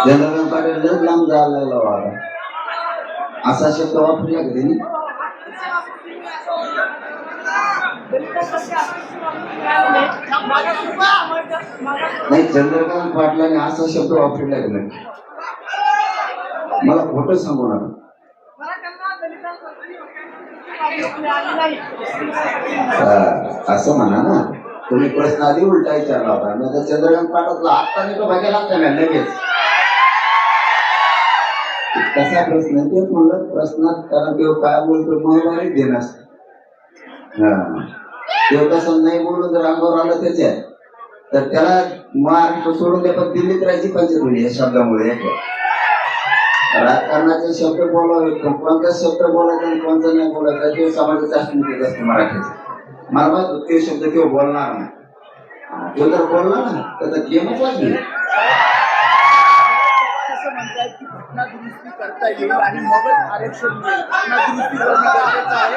जनार्दन पाटील लय लांब जायला लागला बाबा असा शब्द वापरला का त्यांनी? नाही चंद्रकांत पाटलाने असा शब्द वापरला का नाही? मला खोट सांगू नका. असं म्हणा ना. तुम्ही प्रश्न आधी उलटा विचारला होता मी आता चंद्रकांत पाटलातला आत्ता नाही तो बघायला लागता लगेच. कसा प्रश्न आहे? तेच म्हणलं प्रश्नात कारण तो काय बोलतो मोबाईल देणार. हा. तो तसं नाही बोलून जर अंगावर आलं त्याच्यात. तर त्याला महाराष्ट्र सोडून ते पण दिल्लीत राहायची पाहिजे म्हणजे या शब्दामुळे राजकारणाचे शब्द बोलावे पण कोणता शब्द बोलायचा आणि कोणता नाही बोलायचा ते समाजाचा अस्मितेत असतो मराठीचा मला माहीत ते शब्द किंवा बोलणार नाही. तो जर बोलला ना त्याचा गेमच वाजली घटना दुरुस्ती करता येईल आणि मगच आरक्षण मिळेल. घटना दुरुस्ती करणं गरजेचं आहे.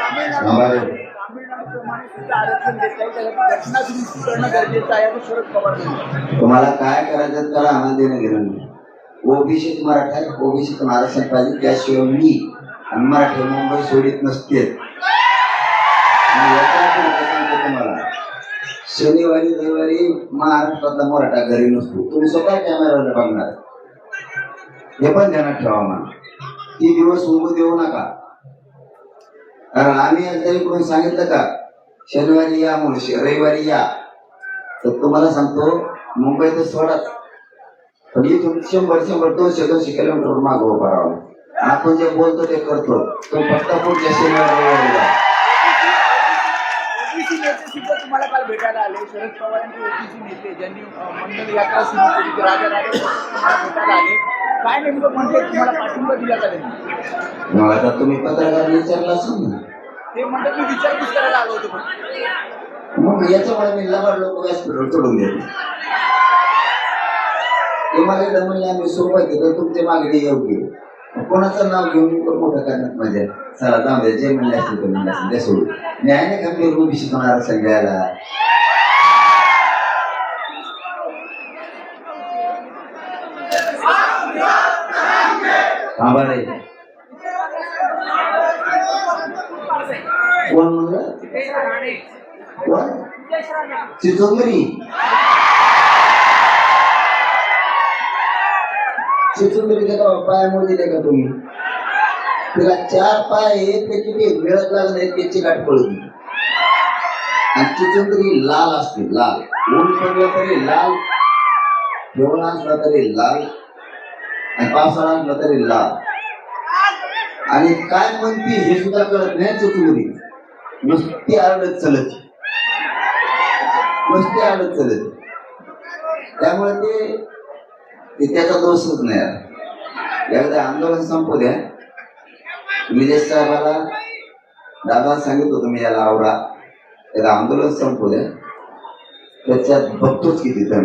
तामिळनाडू तामिळनाडूप्रमाणे सुद्धा आरक्षण देता येईल. घटना दुरुस्ती करणं गरजेचं आहे. असं शरद पवार तुम्हाला काय करायचं त्याला आनंद देणं घेणं नाही. ओबीसीत मराठा ओबीसीत आरक्षण पाहिजे. त्याशिवाय मी आणि मराठी मुंबई सोडित नसते. तुम्हाला. शनिवारी रविवारी महाराष्ट्रातला मराठा घरी नसतो. तुम्ही स्वतः कॅमेरावर बघणार. हे पण ध्यानात ठेवा म्हणा. ती दिवस उभं देऊ नका. कारण आम्ही एकदा इकडून सांगितलं का शनिवारी या म्हणून रविवारी या. तर तुम्हाला सांगतो मुंबईत सोडाच. पण इथून शंभर शंभर दोनशे दोनशे किलोमीटर मागं उभा राहावं. आपण जे बोलतो ते करतो. तो फक्त पुढच्या शनिवारी रविवारी तुम्हाला काल भेटायला आले. शरद पवार यांचे ओबीसी नेते ज्यांनी अं, मंडल यात्रा सुरू केली होती, राजा राणे भेटायला आले. काय नेमकं म्हणते तुम्हाला पाठिंबा दिला का त्यांनी मग आता तुम्ही पत्रकार विचारला असेल ना. ते म्हणतात मी विचारपूस करायला आलो होतो पण. मग याच्यामुळे मी लबाड लोक व्यासपीठावर चढून देतो ते एकदा म्हणले आम्ही सोबत घेतो तुमची मागणी योग्य कोणाचं नाव घेऊन मी पण मोठं करण्यात आहे. चला जाऊ जे म्हणले असतील ते म्हणले असतील ते सोडून. मी आहे ना खंबीर उभी शिकवणार सगळ्याला? आभार आहे. कोण म्हणलं? कोण? चिचोंगरी त्याला का पाय मोदी का तुम्ही? तिला चार पाय आहेत ते मिळत लागले आहेत त्याची गाठ पडली आणि चिचोंगरी लाल असते लाल. ऊन पडलं तरी लाल जेवण असलं तरी लाल. पावसाळा असला तरी लाल आणि काय म्हणते हे सुद्धा कळत नाही चुकवली नुसती आरडत चलत. नुसती आरडत चलत. त्यामुळे ते त्याचा दोषच नाही. आहे. एकदा आंदोलन संपू द्या. निलेश साहेबाला दादा सांगित होतो मी याला आवडा त्याला आंदोलन संपू द्या. त्याच्यात बघतोच किती तर